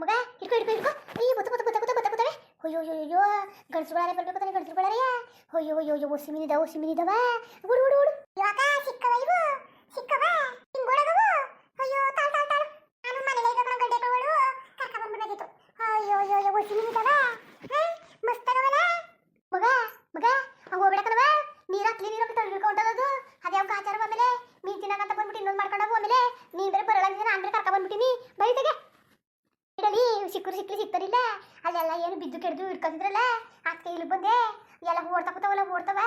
ಮಗ ಇಟ್ಕೊ ಇಟ್ಕೊ ಇಟ್ಕೊ ಅಯ್ಯೋ ಬುತ್ತ ಬುತ್ತ ಬುತ್ತ ಬುತ್ತ ಬುತ್ತ ಬುತ್ತವೆ ಅಯ್ಯೋ ಅಯ್ಯೋ ಅಯ್ಯೋ ಗಣಸು ಬಾಳೆ ತಾನೆ ಗಣಸು ಅಯ್ಯೋ ಅಯ್ಯೋ ಅಯ್ಯೋ ಓಸಿ ಮೀನಿದ ಓಸಿ ಮೀನಿದವ ಉಡು ಉಡು ಉಡು ಇವಾಗ ಸಿಕ್ಕವ ಇವು ಸಿಕ್ಕವ ಅಯ್ಯೋ ತಾಳ್ ತಾಳ್ ತಾಳು ನಾನು ಮನೆಗೆ ಕರ್ಕೊಂಡು ಗಡ್ಡೆ ಅಯ್ಯೋ ಅಯ್ಯೋ ಅಯ್ಯೋ ಅಲ್ಲೆಲ್ಲ ಏನು ಬಿದ್ದು ಕೆಡ್ದು ಇಟ್ಕೊತಿದ್ರಲ್ಲ? ಅದಕ್ಕೆ ಇಲ್ಲಿ ಬಂದೆ ಎಲ್ಲ ಓಡ್ತಾ ಕೂತಾವಲ್ಲ ಓಡ್ತಾವ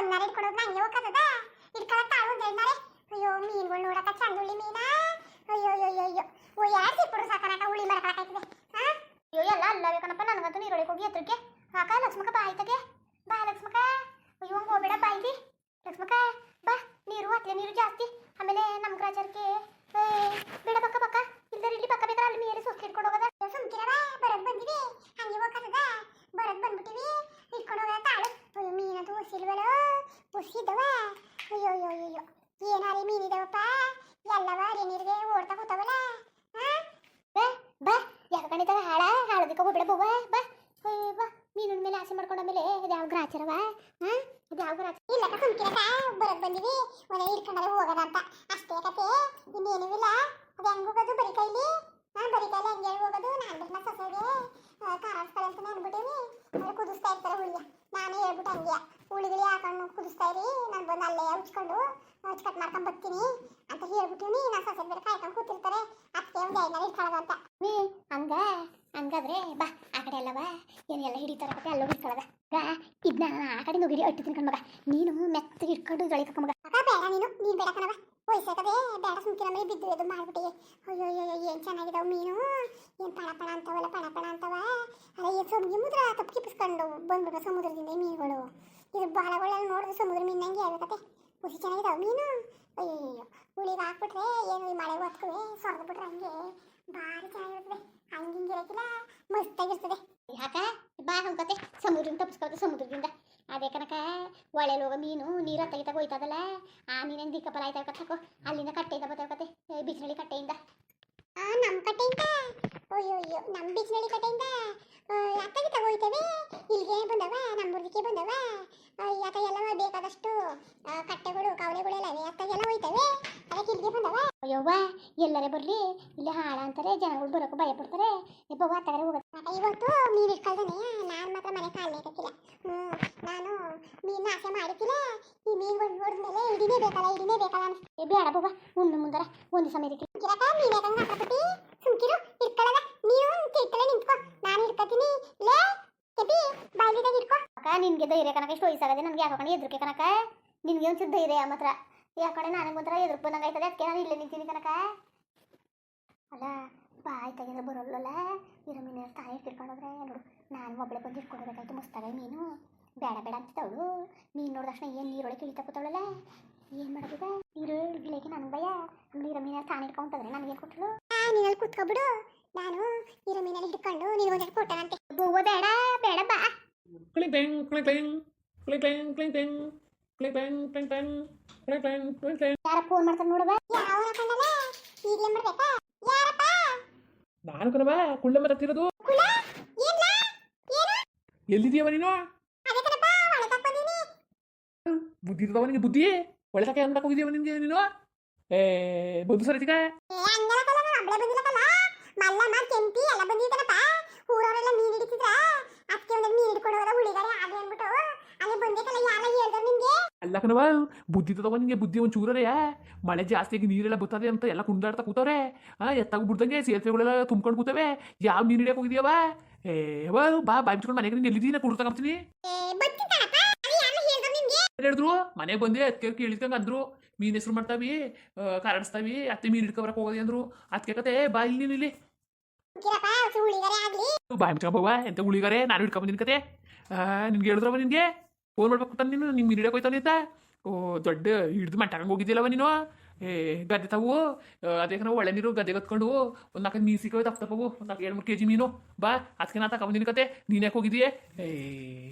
ಒಂದಾರ ಇಟ್ಕೊಂಡು ನಂಗೆ ಹೋಗ್ತದ ಇಟ್ಕೊಳ ತಾಳು ಹೇಳ್ತಾರೆ ಅಯ್ಯೋ, ಮೀನ್ಗಳು ನೋಡಕ ಚಂದ ಉಳ್ಳಿ ಮೀನಾ. ಅಯ್ಯೋ ಅಯ್ಯೋ ಓ ಯಾರು ಸಿಕ್ಕರು ಸಾಕನಕ ಉಳ್ಳಿ ಮಾಡ್ಕೊಳಕಾಯ್ತದೆ ಅಯ್ಯೋ, ಎಲ್ಲ ಅಲ್ಲ ಕಣಪ್ಪ ನನಗಂತೂ ನೀರೊಳಗೆ ಹೋಗಿ ಎತ್ತರಕ್ಕೆ ಹಾಕ ಲಕ್ಷ್ಮಕ್ಕ ಬಾಯ್ ತಗೆ ಬಾ ಲಕ್ಷ್ಮಕ ಅಯ್ಯೋ, ಹಂಗೆ ಹೋಗ್ಬೇಡ ಬಾಯ್ಲಿ ಲಕ್ಷ್ಮಕ್ಕ, ಬಾ. ನೀರು, ಅತ್ಲೆ ನೀರು ಜಾಸ್ತಿ. ಆಮೇಲೆ ನಮ್ಮ ಗ್ರಾಚಾರಕ್ಕೆ ಬೇಡ ಪಕ್ಕ ಪಕ್ಕ. ಇಲ್ದರ ಇಲ್ಲಿ ಪಕ್ಕ ಬೇಕಾದ್ರೆ ಅಲ್ಲಿ ಮೇಲೆ ಸುಸ್ತು ಇಟ್ಕೊಂಡು ಹೋಗೋದ. ಸುಮ್ಕಿರವ ಬರದ್ ಬಂದಿವಿ. ಹಂಗೆ ಹೋಗದ ಬರದ್ ಬಂದ್ಬಿಟ್ಟಿವಿ. ಇಟ್ಕೊಂಡು ಹೋಗೋದ ತಾಳು. ಅಯ್ಯೋ ಮೀನದು ಉಸಿಲ್ವಲ್ಲ ಉಸಿದವ. ಅಯ್ಯೋ ಅಯ್ಯೋ ಅಯ್ಯೋ ಏನಾರಿ ಮೀನಿದವಪ್ಪ ಎಲ್ಲವ ರೀ ನೀರಿಗೆ ಓಡ್ತಾ ಕೂತಾವಲ್ಲ ಬಾ ಬಾ. ಯಾಕೆ ಕಣಿತ ಹಾಳ ಹಾಳದಕ್ಕೆ ಹೋಗ್ಬಿಡ ಬವ್ವ. ಬಾ. ಬಾ. ಮೀನಿನ ಮೇಲೆ ಆಸೆ ಮಾಡ್ಕೊಂಡ ಮೇಲೆ ಇದು ಯಾವ ಗ್ರಾಚಾರವ? ಹಾ ಇದು ಯಾವ ಗ್ರಾಚಾರ? ಇಲ್ಲ ಸುಮ್ಕಿರಕ ಬರದ್ ಬಂದಿವಿ. ಮನೆ ಇಟ್ಕೊಂಡ್ರೆ ಹೋಗೋದ ಅಂತ. ಅಷ್ಟೇ ಕತೆ ಇನ್ನೇನೂ ಇಲ್ಲ ಹೆಂಗ್ ಹೋಗೋದು? ಬರೀ ಕೈಲಿ? ಹಾ, ಬರೀ ಕೈಲಿ ಹೆಂಗೆ ಹೋಗೋದು. ನಾನು ಬಿಟ್ಟು ಸೊಸೆಗೆ ಕಾಣಿಸ್ತಾರೆ ಅಂತ ಅನ್ಬಿಟ್ಟೇನಿ ಅಂದ್ರೆ ಕುದಿಸ್ತಾ ಇರ್ತಾರೆ ಹುಳಿಯ ನಾನೇ ಹೇಳ್ಬಿಟ್ಟು ಹಂಗೆ. ಹುಳಿಗಿಳಿ ಹಾಕೊಂಡು ಕುದಿಸ್ತಾ ಇರಿ. ನಾನು ಬಂದು ಅಲ್ಲೇ ಉಚ್ಕೊಂಡು ಕಟ್ ಮಾಡ್ಕೊಂಡ್ ಬರ್ತೀನಿ ಅಂತ ಹೇಳ್ಬಿಟ್ಟಿನಿ. ನಾನು ಸೊಸೆ ಬೇರೆ ಕಾಯ್ಕೊಂಡು ಕೂತಿರ್ತಾರೆ. ಅದಕ್ಕೆ ಒಂದು ಐನಾರು ಇಟ್ಕೊಳ್ಳೋದು ಅಂತ. ನೀ ಹಂಗ, ಹಂಗಾದ್ರೆ ಬಾ, ಆ ಕಡೆ ಅಲ್ಲವಾ ಬಾ. ಏನೆಲ್ಲ ಹಿಡಿತಾರ ಕತೆ ಅಲ್ಲೋ ಇಟ್ಕೊಳ್ಳೋದ ಇದನ್ನ ಆ ಕಡೆ ನುಗಿಡಿ ಅಟ್ಟು ತಿನ್ಕೊಂಡು ಮಗ. ನೀನು ಮೆತ್ತಗೆ ಇಟ್ಕೊಂಡು ಜಳಿಕ ಮಗ. ಬೇಡ ನೀನು. ನೀನು ಬೇಡ ಕಣವ ವಯಸ್ಸಾಗದೆ ಬೇಡ ಸುಮ್ಕಿನ ಮೇಲೆ ಬಿದ್ದು ಇದು ಮಾಡ್ಬಿಟ್ಟಿ ಅಯ್ಯೋ ಅಯ್ಯೋ ಏನು ಚೆನ್ನಾಗಿದಾವ ಮೀನು ಏನು ಪಣ ಪಣ ಅಂತವಲ್ಲ ಪಣ ಪಣ ಅಂತವ ಅಲ್ಲ ಏನು ಸಮುದ್ರ ತಪ್ಪು ಕಿಪ್ಪಿಸ್ಕೊಂಡು ಬಂದ್ಬಿಟ್ಟು ಸಮುದ್ರದಿಂದ ಈ ಮೀನುಗಳು ಇದು ಬಾಲಗಳೆಲ್ಲ ನೋಡಿದ್ರೆ ಸಮುದ್ರ ಮೀನಂಗೆ ಹೇಳ್ಬೇಕತೆ ಹುಸಿ ಚೆನ್ನಾಗಿದಾವ ಮೀನು ಅಯ್ಯೋ ಅಯ್ಯೋ ಹುಳಿಗೆ ಹಾಕ್ಬಿಟ್ರೆ ಏನು ಈ ಮಳೆ ಹೊತ್ಕುವೆ ಸೊರ್ದು ಬಿಟ್ರೆ ಹಂಗೆ ಭಾರಿ ಚೆನ್ನಾಗಿರ್ತದೆ ಹಂಗೆ ಹಿಂಗೆ ಇರಕ್ಕಿಲ್ಲ ಮಸ್ತಾಗಿರ್ತದೆ. ಯಾಕ? ಬಾ ಹಂಕತೆ ಸಮುದ್ರದಿಂದ ತಪ್ಪಿಸ್ಕೊಳ್ತೆ ಸಮುದ್ರದಿಂದ. ಅದೇ ಕನಕ ಒಳ್ಳೆಯಲ್ಲಿ ಹೋಗೋ ಮೀನು ನೀರು ತೆಗಿತಾಗ ಹೋಯ್ತದಲ್ಲ ಆ ಮೀನೇನು ದಿಕ್ಕಪ್ಪಲ ಆಯ್ತಾವ ಕತ್ತಕೋ ಅಲ್ಲಿಂದ ಕಟ್ಟೆಯಿಂದ ಬತ್ತಾವಕತೆ ಬಿಸಿನಳ್ಳಿ ಕಟ್ಟೆಯಿಂದ. ನಮ್ಮ ಕಟ್ಟೆಯಿಂದ? ಅಯ್ಯೋ ಅಯ್ಯೋ ನಮ್ಮ ಬಿಸಿನಳ್ಳಿ ಕಟ್ಟೆಯಿಂದ? ಎಲ್ಲರೇ ಬರಲಿ ಇಲ್ಲಿ ಹಾಳ ಅಂತಾರೆ ಜನಗಳು ಬರೋಕೆ ಭಯ ಪಡ್ತಾರೆ. ಬವ್ವ ತಗರೆ ಹೋಗುತ್ತೆ ಇವತ್ತು ಮೀನು ಇಟ್ಕೊಳ್ದಾನೆ ನಾನು ಮಾತ್ರ ಮನೆ ಕಾಲೇ ಹ್ಞೂ ನಾನು ಮೀನು ಆಸೆ ಮಾಡಿದ್ದಿಲ್ಲ ಈ ಮೀನುಗಳು ನೋಡಿದ್ಮೇಲೆ ಇಡಿನೇ ಬೇಕಲ್ಲ ಇಡಿನೇ ಬೇಕಲ್ಲ ಬೇಡ ಉಣ್ಣು ಮುಂದರ ಒಂದು ಸಮಯ ಕಿರಕ ಮೀನು ಯಾಕಂಗ ಹಾಕಬಿಟ್ಟಿ ಸುಮ್ಕಿರು ಇಟ್ಕೊಳ್ಳಲ್ಲ ನೀನು ತಿಳ್ಕಲೆ ನಿಂತ್ಕೊ. ನಾನು ಇಟ್ಕೊತೀನಿ. ಲೇ ಕೆಪಿ ಬಾಯಿದಾಗ ಇಟ್ಕೊ. ಅಕ್ಕ ನಿನ್ಗೆ ಧೈರ್ಯ ಕನಕ ಇಷ್ಟು ವಯಸ್ಸಾಗದೆ ನನಗೆ ಯಾಕೆ ಕಣ ಎದ್ರಿಕೆ ಕನಕ ನಿನ್ಗೆ ಒಂಚೂರು ಧೈರ್ಯ ಮಾತ್ರ. ಯಾಕಡೆ ನನಗೊಂಥರ ಎದುರು ಬಂದಂಗೆ ಆಯ್ತದೆ ಅದಕ್ಕೆ ನಾನು ಇಲ್ಲೇ ನಿಂತೀನಿ ಕನಕ ಅಲ್ಲ ಬಾಯ್ ತೆಗೆದ್ರೆ ಬರೋಲ್ಲ ಇರೋ ಮೀನು ತಾಯಿ ತಿಳ್ಕೊಂಡೋದ್ರೆ ನೋಡು ನಾನು ಒಬ್ಬಳೆ ಬಂದು ಇಟ್ಕೊಂಡಿರ್ಬೇಕಾಯ್ತು ಮುಸ್ತಾವೆ ಮೀನು ಬೇಡ ಬೇಡ ಅಂತಿದ್ದವಳು ಮೀನು ನೋಡಿದ ತಕ್ಷಣ ಏನು ನೀರೊಳಗೆ ಇಳಿತಾ ಕೂತಾವಳಲ್ಲ ಏನು ಮಾಡೋದಿದೆ ನೀರು ಇಳಿಗೆ ನನಗೆ ಭಯ ಇರೋ ಮೀನಲ್ಲಿ ತಾನು ಹಿಡ್ಕೊಂತಂದ್ರೆ ನನಗೆ ಕೊಟ್ಟಳು ನೀನಲ್ಲಿ ಕುತ್ಕೊಬಿಡು ನಾನು ಇರೋ ಮೀನಲ್ಲಿ ಹಿಡ್ಕೊಂಡು ನೀನು ಒಂದೆರಡು ಕೊಟ್ಟಾನಂತೆ ಬೋಗೋ ಬೇಡ ಬೇಡ ಬಾ ಕ್ಲಿ ಬೆಂಗ್ ಕ್ಲಿ ಬೆಂಗ್ ಕ್ಲಿ ಬೆಂಗ್ ಕ್ಲಿ ಬೆಂಗ್ ಕ್ಲಿ ಬೆಂಗ್ ಯಾರ ಫೋನ್ ಮಾಡ್ತಾರ ನೋಡವ ಯಾವ ಯಾರಪ್ಪ? ನಾನು ಕಣವ ಕುಳ್ಳ ಮಾತಾಡ್ತಿರೋದು ಕುಳ್ಳ? ಏನು? ಎಲ್ಲಿದೀಯವ ನೀನು? ಅದೇ ಕಣಪ್ಪ ಬುದ್ಧಿ ಇರ್ತಾವ ನಿನಗೆ ಬುದ್ಧಿ? ಒಳಗೆ ತಕ್ಕ ಹೆಂಗ್ ಹೋಗಿದೀಯವ ನಿನಗೆ ನೀನು? ಏ ಬುದ್ಧಿ ಸರಿ ಹಂಗೆಲ್ಲ ಕಲ್ಲ ಒಬ್ಳೆ ಬಂದಿಲ್ಲ ಕಲ್ಲ. ಮಲ್ಲ ಮಾಡ್ ಕೆಂಪಿ ಎಲ್ಲ ಬಂದಿದ್ದ ಅಲ್ಲ ಕಣವ ಬುದ್ಧಿ ತಗೊಂಡು ನಿನ್ಗೆ ಬುದ್ಧಿ ಒಂದು ಚೂರರೆ ಮಳೆ ಜಾಸ್ತಿ ಆಗಿ ನೀರೆಲ್ಲ ಬರ್ತದೆ ಅಂತ ಎಲ್ಲ ಕುಂದಾಡ್ತಾ ಕೂತವ್ರೆ. ಆ ಎತ್ತಾಗ ಬಿಡ್ದಂಗೆ ಸೇರ್ಸೆಗಳೆಲ್ಲ ತುಂಬ್ಕೊಂಡು ಕೂತವೆ. ಯಾವ ನೀರು ಹಿಡಿಯಕ್ಕೆ ಹೋಗಿದ್ಯವ ಏ ಬಾ ಬಾಯ್ ಬಿಟ್ಕೊಂಡು ಮನೆಗೆ ನೀನು ಎಲ್ಲಿದ್ದೀನಿ ನಿಮ್ಗೆ ಹೇಳಿದ್ರು? ಮನೆಗೆ ಬಂದೆ ಅದಕ್ಕೆ ಕೇಳಿದ್ಕಂಗೆ ಅಂದ್ರು. ಮೀನು ಹೆಸರು ಮಾಡ್ತಾವಿ ಕರಡಿಸ್ತಾವಿ ಅತ್ತೆ ಮೀನು ಹಿಡ್ಕೊಬರಕ್ಕೆ ಹೋಗೋದಿ ಅಂದ್ರು. ಅದಕ್ಕೆ ಕತೆ ಬಾ ಇಲ್ಲಿ ನೀಲಿ ಇಲ್ಲಿ. ಬಾಯ್ ಎಂತ ಉಳಿಗಾರೆ? ನಾನು ಹಿಡ್ಕೊಂಬಂದಿನ ಕತೆ. ನಿನ್ಗೆ ಹೇಳಿದ್ರವ ನಿನಗೆ? ಫೋನ್ ಮಾಡ್ಬೇಕು ನೀನು ನಿಮ್ಗೆ ಹಿಡಿಯಕ್ಕೆ ಹೋಯ್ತಾನೆ ಓ, ದೊಡ್ಡ ಹಿಡ್ದು ಮಟ್ಟಕಂಗೆ ಹೋಗಿದ್ದಿಲ್ಲವ ನೀನು? ಏ, ಗದ್ದೆ ತಾವು? ಅದೇ ನಾವು ಒಳ್ಳೆ ನೀರು ಗದ್ದೆ ಕತ್ಕೊಂಡು ಒಂದು ನಾಲ್ಕು ಮೀನು ಸಿಕ್ಕೋ ತಪ್ಪು ಒಂದು ನಾಲ್ಕು ಎರಡು ಮೂರು ಕೆ ಜಿ ಮೀನು. ಬಾ ಅದಕ್ಕೆ ನಾ ತಗೊಂಡಿನ ಕತೆ. ನೀನು ಯಾಕೆ ಹೋಗಿದ್ದೀಯ? ಏ,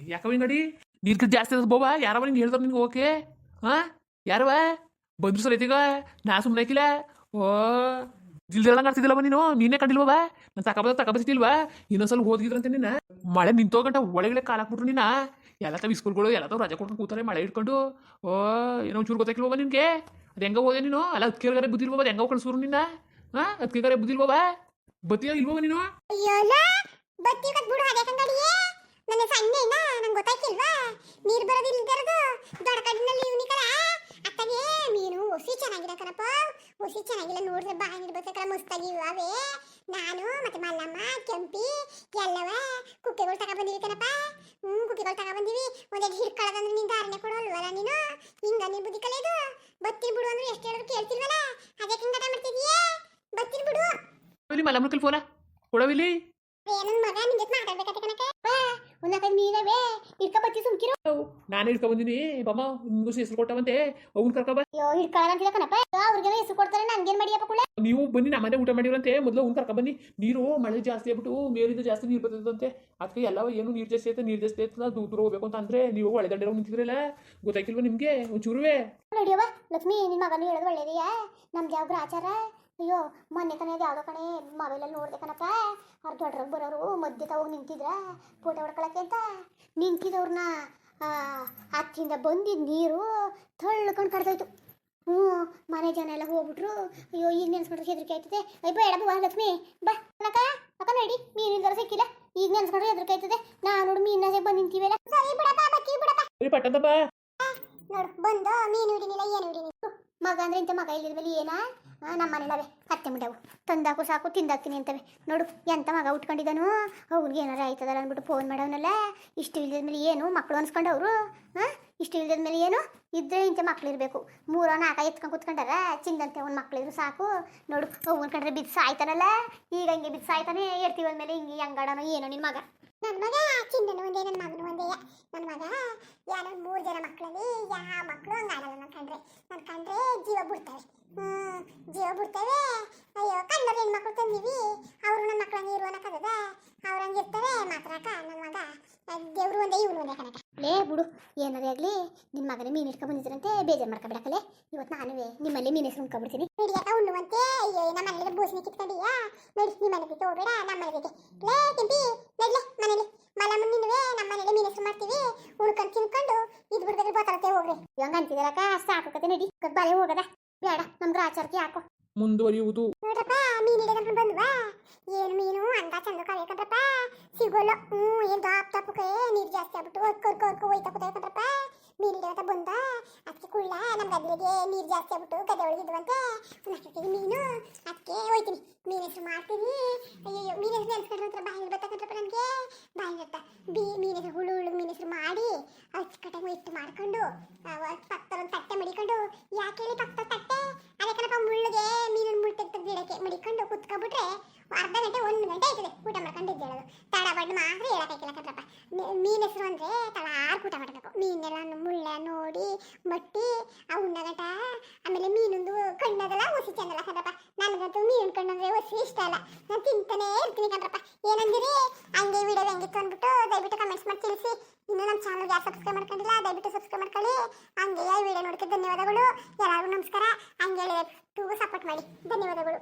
ಯಾಕವ ಹಿಂಗಡಿ ನೀರು ಜಾಸ್ತಿ ಅದ ಬೋವಾ? ಯಾರವ ನಿಂಗೆ ಹೇಳಿದ್ರು ನಿನ್ಗೆ ಓಕೆ? ಹಾಂ ಯಾರವ? ಬಂದ್ರು ಸರ್ ಐತಿಗ ನಾ ಸುಮ್ಮನೆ ಹಾಕಿಲ್ಲ ಓ, ಜಿಲ್ದೆಲ್ಲ ನಡ್ತಿದ್ದಿಲ್ಲವ ನೀನು? ನೀನೇ ಕಂಡಿಲ್ವ ನಾನು ತಕಬ ತಗೊಬತ್ತಿಲ್ವಾ ಇನ್ನೊಂದ್ಸಲ ಹೋದ್ಗಿದ್ರಂತೆ ನೀನು ಮಳೆ ನಿಂತೋಗಂಟ ಒಳಗಡೆ ಕಾಲು ಹಾಕ್ಬಿಟ್ರು ನಿನ್ನ ಎಲ್ಲ ತಾವ ಸ್ಕೂಲ್ಗಳು ಎಲ್ಲ ತಾವ ರಜೆ ಕೊಟ್ಟು ಕೂತಾರೆ ಮಳೆ ಇಟ್ಕೊಂಡು, ಓ, ಏನೋ ಒಂಚೂರು ಹೋಗ ನಿನಗೆ? ಅದು ಹೆಂಗ ಹೋದೆ ನೀನು? ಅಲ್ಲ ಅದಕ್ಕೆ ಬುದ್ಧಿಲ್ವವ? ಅದು ಹೆಂಗ ಕಳ್ಸೂರು ನಿನ್ನ? ಹಾಂ ಅದಕ್ಕೆ ಬುದ್ಧಿಲ್ವವ? ಬತ್ತಿಯ ಇಲ್ವವ ನೀನು? ನನ್ನ ಸಣ್ಣ ನಂಗೆ ಗೊತ್ತಾಯ್ತಿಲ್ವಾ ನೀರು ಬರೋದಿಲ್ದಿರೋದು, ದೊಡ್ಡ ಕಡಿನಲ್ಲಿ ಇವನಿಕಲ? ಅತ್ತಗೆ ಮೀನು ಒಸಿ ಚೆನ್ನಾಗಿರ ಕಣಪ್ಪ. ಒಸಿ ಚೆನ್ನಾಗಿಲ್ಲ ನೋಡಿದ್ರೆ ಬಾಯಿ ನಿಡ್ಬೇಕಲ್ಲ ಮಸ್ತಾಗಿ ಅವೇ. ನಾನು ಮತ್ತೆ ಮಲ್ಲಮ್ಮ ಕೆಂಪಿ ಎಲ್ಲವ ಕುಕ್ಕೆಗಳು ತಗೊ ಬಂದಿವಿ ಕಣಪ್ಪ. ಹ್ಞೂ ಕುಕ್ಕೆಗಳು ತಗೊ ಬಂದಿವಿ. ಒಂದೆರಡು ಹಿಡ್ಕೊಳ್ಳೋದಂದ್ರೆ ನಿಂದ ಅರಣ್ಯ ಕೊಡೋಲ್ವಲ್ಲ ನೀನು? ಹಿಂಗ ನೀನು ಬುದ್ಧಿ ಕಲಿಯೋದು? ಬತ್ತೀನಿ ಬಿಡು ಅಂದ್ರೆ ಎಷ್ಟು ಹೇಳಿದ್ರು ಕೇಳ್ತಿಲ್ವಲ್ಲ ಅದೇ ಕಂಗಟ ಮಾಡ್ತಿದೀಯೇ? ಬತ್ತಿನ ಬಿಡು. ಇಲ್ಲಿ ಮಲ್ಲ ಮುಲ್ಕಲ್ ಫೋನ ಕೊಡವಿಲ್ಲಿ ಏನನ್ ಮಗ ನಿನ್ ಜೊತೆ ಮಾತಾಡ್ಬೇಕಂತ ಕಣಕ ಒಂದ ಕೈ ಮೀನವೇ ಇಡ್ಕ ಬತ್ತಿ ಸುಮ್ಕಿರು ನಾನು ಬಂದಿನಿ. ಬಾಮ ನಿಮ್ಗೂ ಹೆಸರು ಕೊಟ್ಟವಂತೆ. ಅವ್ನು ಕರ್ಕೊಬ ಅಯ್ಯೋ ಹಿಡ್ಕೊಳ್ಳ ಅಂತಿಲ್ಲ ಕಣಪ್ಪ. ಅವ್ರಿಗೆಲ್ಲ ಹೆಸರು ಕೊಡ್ತಾರೆ ನನ್ಗೇನ್ ಮಾಡಿಯಪ್ಪ ಕುಳ್ಳ ನೀವು ಬನ್ನಿ ನಮ್ಮನೆ ಊಟ ಮಾಡಿರಂತೆ ಮೊದಲು ಅವ್ನು ಕರ್ಕೊಂಬನ್ನಿ ನೀರು ಮಳೆ ಜಾಸ್ತಿ ಆಗ್ಬಿಟ್ಟು ಮೇಲಿಂದ ಜಾಸ್ತಿ ನೀರು ಬರ್ತದಂತೆ. ಅದಕ್ಕೆ ಎಲ್ಲ ಏನು ನೀರು ಜಾಸ್ತಿ ಆಯ್ತು ನೀರು ಜಾಸ್ತಿ ಆಯ್ತದ ದೂರ ದೂರ ಹೋಗ್ಬೇಕು ಅಂತ ಅಂದ್ರೆ ನೀವು ಒಳೆ ದಂಡೆ ನಿಂತಿದ್ರಲ್ಲ? ಗೊತ್ತಾಗಿಲ್ವ ನಿಮಗೆ? ಒಂಚೂರುವೆ? ನೋಡಿಯವ್ವ ಲಕ್ಷ್ಮಿ ನಿಮ್ಮ ಮಗನು ಹೇಳೋದು ಒಳ್ಳೇದಿಯಾ? ನಮ್ದು ಯಾವ ಆಚಾರ? ಅಯ್ಯೋ ಮೊನ್ನೆ ಕಣೆ ಅದು ಯಾವುದೋ ಕಣೆ ಮೊಬೈಲಲ್ಲಿ ನೋಡ್ದೆ ಕಣಪ್ಪ. ಅವ್ರು ಬರೋರು ಮಧ್ಯೆ ಹೋಗಿ ನಿಂತಿದ್ರ ಫೋಟೋ ಹೊಡ್ಕೊಳಕ್ಕೆ ಅಂತ. ನಿಂತಿದ್ದವ್ರನ್ನ ಹತ್ತಿಂದ ಬಂದಿದ್ದ ನೀರು ತಳ್ಕೊಂಡು ಕಡ್ದೋಯ್ತು. ಹ್ಞೂ ಮನೆ ಜನ ಎಲ್ಲ ಹೋಗ್ಬಿಟ್ರು. ಅಯ್ಯೋ ಈಗ ನೆನ್ಸ್ಕೊಂಡ್ರೆ ಹೆದರಿಕೆ ಆಯ್ತದೆ. ಅಯ್ಯೋ ಬೇಡ ಬಾ ಲಕ್ಷ್ಮಿ ಬಾ. ಅಕ್ಕ ಅಕ್ಕ ನೋಡಿ ದರ ಸಿಕ್ಕಿಲ್ಲ. ಈಗ ನೆನ್ಸ್ಕೊಂಡ್ರೆ ಹೆದರಿಕೆ ಆಯ್ತದೆ. ನಾ ನೋಡಿ ಮೀನ ಬಂದು ನಿಂತೀವಲ್ಲ. ಸರಿ ಬಿಡಪ್ಪ ಬಕ್ಕಿ ಬಿಡಪ್ಪ. ನೋಡು ಬಂದು ಮೀನು ಹಿಡಿನಿಲ್ಲ ಏನು ಹಿಡಿನಿ. ಮಗ ಅಂದ್ರೆ ಇಂಥ ಮಗ ಇಲ್ಲಿದ್ಮೇಲೆ ಏನ? ನಮ್ಮ ಮನೇಲವೆ. ಅತ್ತೆ ಮುಂಡವು. ತಂದಾಕು ಸಾಕು, ತಿಂದಾಕ್ತೀನಿ ಅಂತವೆ. ನೋಡು, ಎಂತ ಮಗ ಉಟ್ಕೊಂಡಿದ್ದಾನು ಅವ್ರಿಗೆ ಏನಾರ ಆಯ್ತದಲ್ಲ ಅಂದ್ಬಿಟ್ಟು ಫೋನ್ ಮಾಡವನಲ್ಲ. ಇಷ್ಟು ಇಲ್ದಿದ್ಮೇಲೆ ಏನು? ಮಕ್ಕಳು ಅನ್ಸ್ಕೊಂಡವ್ರು ಹಾಂ ಇಷ್ಟು ಇಲ್ದಿದ್ಮೇಲೆ ಏನು? ಇದ್ರೆ ಇಂಥ ಮಕ್ಳು ಇರಬೇಕು. ಮೂರೋ ನಾಲ್ಕ ಎತ್ಕೊಂಡು ಕುತ್ಕೊಂಡಾರ. ಚಿಂದಂತೆ ಒಂದು ಮಕ್ಳಿದ್ರು ಸಾಕು. ನೋಡು, ಅವ್ನ ಅನ್ಕೊಂಡ್ರೆ ಬಿದ್ದು ಸಾಯ್ತಾನಲ್ಲ? ಈಗ ಹಿಂಗೆ ಬಿದ್ದು ಸಾಯ್ತಾನೆ. ಇರ್ತೀವಿ ಅಂದಮೇಲೆ ಹಿಂಗೆ ಹೆಂಗಾಡನೋ ಏನೋ ನಿನ್ನ ಮಗ. ನನ್ನ ಮಗ ಚಿಂದನು ಒಂದೇ ನನ್ನ ಮಗನು ಒಂದೇ. ನನ್ನ ಮಗ ಯಾರೋ ಮೂರು ಜನ ಮಕ್ಕಳಲ್ಲಿ ಯಾವ ಮಕ್ಕಳು ಹಂಗೆ ಆಡಲ್ಲ ನನ್ನ ಕಂಡ್ರೆ ನನ್ನ ಕಂಡ್ರೆ ಜೀವ ಬಿಡ್ತವೆ ಜೀವ ಬಿಡ್ತವೆ ಅಯ್ಯೋ ಕಂಡವ್ರು ಹೆಣ್ಮಕ್ಳು ತಂದೀವಿ ಅವರು ನನ್ನ ಮಕ್ಕಳಂಗೆ ಇರು ಅನ್ನಕ್ಕದ ಅವ್ರು ಹಂಗೆ ಇರ್ತವೆ ಮಾತ್ರಕ ನನ್ನ ಮಗ ದೇವ್ರು ಒಂದೇ ಇವ್ರು ಒಂದೇ ಕಣಕ ಲೇ ಬಿಡು ಏನಾರೇ ಆಗಲಿ ನಿನ್ನ ಮಗನೇ ಮೀನು ಇಟ್ಕೊಂಡು ಬಂದಿದ್ರಂತೆ ಬೇಜಾರು ಮಾಡ್ಕೊಬಿಡಕಲೆ ಇವತ್ತು ನಾನುವೇ ನಿಮ್ಮಲ್ಲಿ ಮೀನು ಹೆಸರು ಉಣ್ಕೊಬಿಡ್ತೀನಿ ಹಿಡಿಯಕ ಉಣ್ಣುವಂತೆ ಅಯ್ಯೋ ನಮ್ಮ ಮನೇಲಿ ಬೂಸಣಿ ಕಿತ್ಕೊಂಡಿಯಾ ನಡಿ ನಿಮ್ಮ ಮನೆಗೆ ಹೋಗ್ಬೇಡ ನಮ್ಮ ಮನೆಗೆ ಲೇ ಕೆಂಪಿ ನಡ್ಲೆ ಮನೇಲಿ ಮಲಮ್ಮ ನಿನ್ನುವೆ ನಮ್ಮ ಮನೇಲಿ ಮೀನು ಹೆಸರು ಮಾಡ್ತೀವಿ ಉಳ್ಕೊಂಡು ತಿನ್ಕೊಂಡು ಇದು ಬಿಡ್ಬೇಕಾದ್ರೆ ಬೋತಾರತ್ತೆ ಹೋಗ್ರಿ ಇವಂಗ ಅಂತಿದಾರಕ್ಕ ಸಾಕುಕತೆ ನಡಿ ಬರೇ ಹೋಗದ ಬೇಡ ನಮ್ಗೆ ಆಚಾರಕ್ಕೆ ಹಾಕೋ. ಮುಂದುವರಿಯುವುದು. ನೋಡ್ರಪ್ಪ ಮೀನ್ ಹಿಡಿದಂತ ಬಂದ್ವಾ? ಏನು ಮೀನು? ಅಂದ ಚಂದ ಕಲಿಯಕಂದ್ರಪ್ಪ ಸಿಗೋಲ್ಲ. ಹ್ಞೂ ಏನು ದಾಪ್ ತಪ್ಪಕ್ಕೆ ನೀರು ಜಾಸ್ತಿ ಆಗ್ಬಿಟ್ಟು ಕರ್ಕ ಕರ್ಕ ಹೋಯ್ತಾ ಕೂತಾಯ್ಕಂದ್ರಪ್ಪ ಮೀನು ಹಿಡಿಯೋತ ಬಂದ? ಅದಕ್ಕೆ ಕುಳ್ಳ ನಮ್ಮ ಗದ್ದೆಗೆ ನೀರು ಜಾಸ್ತಿ ಆಗ್ಬಿಟ್ಟು ಗದ್ದೆ ಒಳಗೆ ಇದ್ವಂತೆ. ನಾಲ್ಕು ಮೀನು ಅದಕ್ಕೆ ಹೋಯ್ತೀನಿ. ಮೀನು ಹೆಸರು ಮಾಡ್ತೀನಿ. ಅಯ್ಯೋ ಮೀನು ಹೆಸರು ನೆನೆಸ್ಕೊಂಡ್ರೆ ಒಂಥರ ಬಾಯಿ ಬರ್ಬೇಕಂದ್ರಪ್ಪ ನನಗೆ. ಬಾಯಿ ಬರ್ತಾ ಬಿ, ಮೀನು ಹೆಸರು, ಹುಳು ಹುಳು ಮೀನು ಹೆಸರು ಮಾಡಿ ಅಚ್ಚುಕಟ್ಟಾಗಿ ಇಟ್ಟು ಮಾಡ್ಕೊಂಡು ಪಕ್ಕದ ಒಂದು ತಟ್ಟೆ ಮಡಿಕೊಂಡು, ಯಾಕೆ ಹೇಳಿ ಪಕ್ಕದ ತಟ್ಟೆ? ಅದಕ್ಕೆ ಮುಳ್ಳಿಗೆ ಮೀನಿನ ಮುಳ್ಳು ತೆಗ್ದು ಗಿಡಕ್ಕೆ ಮಡಿಕೊಂಡು ಕುತ್ಕೊಂಡ್ಬಿಟ್ರೆ ಅರ್ಧ ಗಂಟೆ, ಒಂದು ಗಂಟೆ ಆಯ್ತದೆ. ಬಟ್ಟಿ ಅವನ್ನಗಟ ಆಮೇಲೆ ಮೀನೊಂದು ಕಣ್ಣದಲ್ಲ ಒಸಿ ಚಂದಲ್ಲ ಕಣಪ್ಪ ನನಗಂತೂ ಮೀನಿನ ಕಣ್ಣಂದ್ರೆ ಒಸಿ ಇಷ್ಟ ಅಲ್ಲ. ನಾನು ತಿಂತಾನೇ ಇರ್ತೀನಿ ಕಣ್ರಪ್ಪ. ಏನಂದಿರಿ? ಹಂಗೆ ವಿಡಿಯೋ ಹೆಂಗೆ ತಂದ್ಬಿಟ್ಟು ದಯವಿಟ್ಟು ಕಮೆಂಟ್ಸ್ ಮಾಡಿ ತಿಳಿಸಿ. ಇನ್ನೂ ನಮ್ಮ ಚಾನಲ್ ಯಾರು ಸಬ್ಸ್ಕ್ರೈಬ್ ಮಾಡ್ಕೊಂಡಿಲ್ಲ, ದಯವಿಟ್ಟು ಸಬ್ಸ್ಕ್ರೈಬ್ ಮಾಡ್ಕೊಳ್ಳಿ. ಹಂಗೆ ವಿಡಿಯೋ ನೋಡೋಕ್ಕೆ ಧನ್ಯವಾದಗಳು. ಎಲ್ಲರಿಗೂ ನಮಸ್ಕಾರ. ಹಂಗೆ ಟೂ ಸಪೋರ್ಟ್ ಮಾಡಿ. ಧನ್ಯವಾದಗಳು.